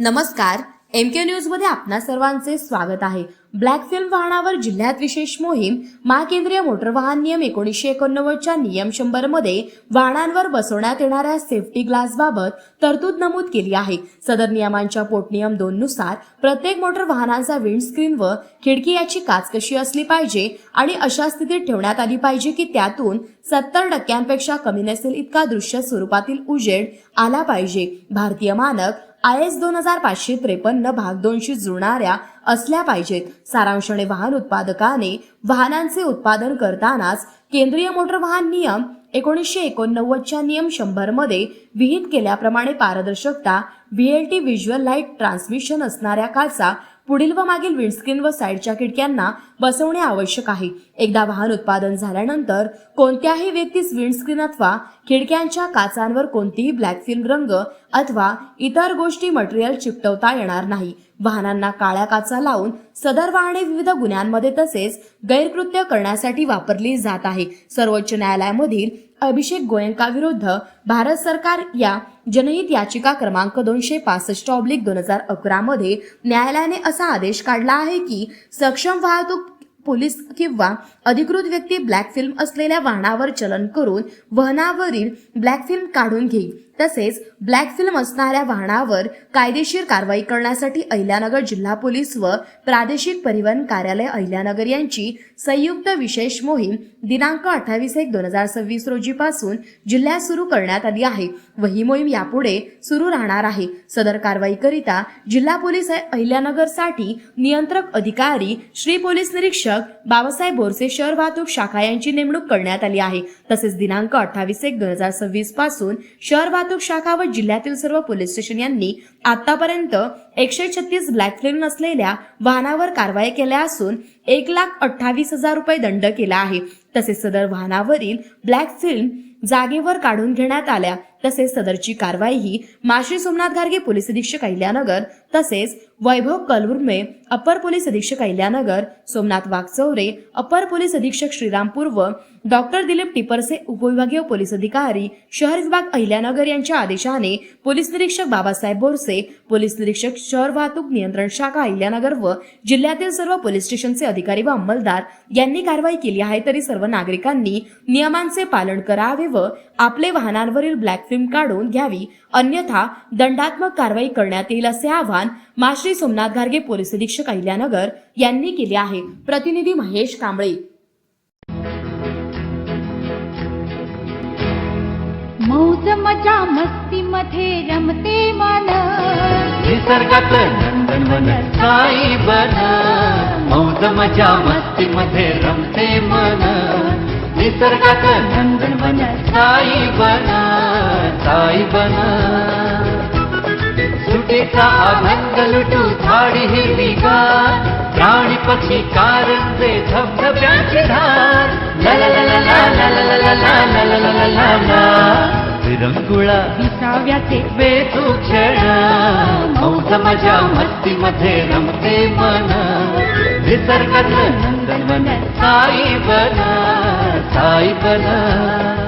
नमस्कार एम के न्यूजमध्ये आपणा सर्वांचे स्वागत आहे. ब्लॅक फिल्म वाहनावर जिल्ह्यात विशेष मोहीम महाकेंद्रीय मोटर वाहन नियम एकोणीसशे एकोणनव्वदच्या नियम शंभरमध्ये वाहनांवर बसवण्यात येणाऱ्या सेफ्टी ग्लासबाबत तरतूद नमूद केली आहे. सदर नियमांच्या पोटनियम दोन नुसार प्रत्येक मोटर वाहनाचा विंडस्क्रीन व खिडकी याची काच कशी असली पाहिजे आणि अशा स्थितीत ठेवण्यात आली पाहिजे की त्यातून सत्तर टक्क्यांपेक्षा कमी नसेल इतका दृश्य स्वरूपातील उजेड आला पाहिजे. भारतीय मानक आय एस दोन हजार पाचशे त्रेपन्न भाग दोनशी जुळणाऱ्या असल्या पाहिजेत. सारांशने वाहन उत्पादकाने वाहनांचे उत्पादन करतानाच केंद्रीय मोटर वाहन नियम एकोणीसशे एकोणनव्वदच्या नियम शंभरमध्ये विहित केल्याप्रमाणे पारदर्शकता व्हीएलटी व्हिज्युअल लाइट ट्रान्समिशन असणाऱ्या काचा पुढील व मागील विंडस्क्रीन व साईडच्या खिडक्यांना बसवणे आवश्यक आहे. एकदा वाहन उत्पादन झाल्यानंतर कोणत्याही व्यक्तीस विंडस्क्रीन अथवा खिडक्यांच्या काचांवर कोणतीही ब्लॅक फिल्म रंग अथवा इतर गोष्टी मटेरियल चिकटवता येणार नाही. वाहनांना काळ्या काचा लावून सदर वाहने विविध गुन्ह्यांमध्ये तसेच गैरकृत्य करण्यासाठी वापरली जात आहे. सर्वोच्च न्यायालयामधील अभिषेक गोयंका भारत सरकार या जनहित याचिका क्रमांक दोनशे पासष्ट ऑब्लिक दोन हजार अकरा मध्ये न्यायालयाने असा आदेश काढला आहे की सक्षम वाहतूक पोलीस किंवा अधिकृत व्यक्ती ब्लॅक फिल्म असलेल्या वाहनावर चलन करून वाहनावरील ब्लॅक फिल्म काढून घेईल. तसेच ब्लॅक फिल्म असणाऱ्या वाहनावर कायदेशीर कारवाई करण्यासाठी अहिल्यानगर जिल्हा पोलीस व प्रादेशिक परिवहन कार्यालय अहिल्यानगर यांची संयुक्त विशेष मोहीम दिनांक अठ्ठावीस एक दोन हजार सव्वीस रोजी पासून जिल्ह्यात सुरू करण्यात आली आहे व ही मोहीम यापुढे सुरू राहणार आहे. सदर कारवाईकरिता जिल्हा पोलीस अहिल्यानगरसाठी नियंत्रक अधिकारी श्री पोलीस निरीक्षक बाबासाहेब बोरसे शहर वाहतूक शाखा यांची नेमणूक करण्यात आली आहे. तसेच दिनांक अठ्ठावीस एक दोन हजार सव्वीसपासून शहर वाहतूक शाखा व जिल्ह्यातील सर्व पोलीस स्टेशन यांनी आतापर्यंत एकशे छत्तीस ब्लॅक फ्लेम नसलेल्या वाहनावर कारवाई केल्या असून एक लाख अठ्ठावीस हजार रुपये दंड केला आहे. तसेच सदर वाहनावरील ब्लॅक फिल्म जागेवर काढून घेण्यात आल्या. तसेच सदरची कारवाई ही माश्री सोमनाथ घारगे पोलीस अधीक्षक अहिल्यानगर तसेच वैभव कलवुर्मे अपर पोलीस अधीक्षक अहिल्यानगर सोमनाथ वाघचौरे अपर पोलीस अधीक्षक श्रीरामपूर व डॉक्टर दिलीप टिपरसे उपविभागीय पोलीस अधिकारी शहर विभाग अहिल्यानगर यांच्या आदेशाने पोलीस निरीक्षक बाबासाहेब बोरसे पोलीस निरीक्षक शहर वाहतूक नियंत्रण शाखा अहिल्यानगर व जिल्ह्यातील सर्व पोलीस स्टेशनचे अधिकारी व अंमलदार यांनी कारवाई केली आहे तरी सर्व नागरिकांनी नियमांचे पालन करावे व आपले वाहनांवरील ब्लॅक फिल्म काढून घ्यावी. अन्यथा दंडात्मक कारवाई करण्यात येईल असे आवाहन माश्री सोमनाथ घारगे पोलीस अधीक्षक अहिल्यानगर यांनी केले आहे. प्रतिनिधी महेश कांबळे. मौज मजा मस्ती मध्ये रमते मन. निसर्गात नंदनवन साई बन. मौज मजा मस्ती मध्ये रमते मन. निसर्गात नंदनवन साई बन. साई बन. सुटीचा आनंद लुटू झाडी हिरवीगार प्राणी पक्षी कारंजे धबधब्याची धार ला ला ला ला ला ला ला ला ला ला ला ला ला ला ला विरंगुळा विसाव्याचे बेतू क्षण मौज मजा मस्ती मध्ये रमते मन निसर्गात नंदनवन साई बन साई बन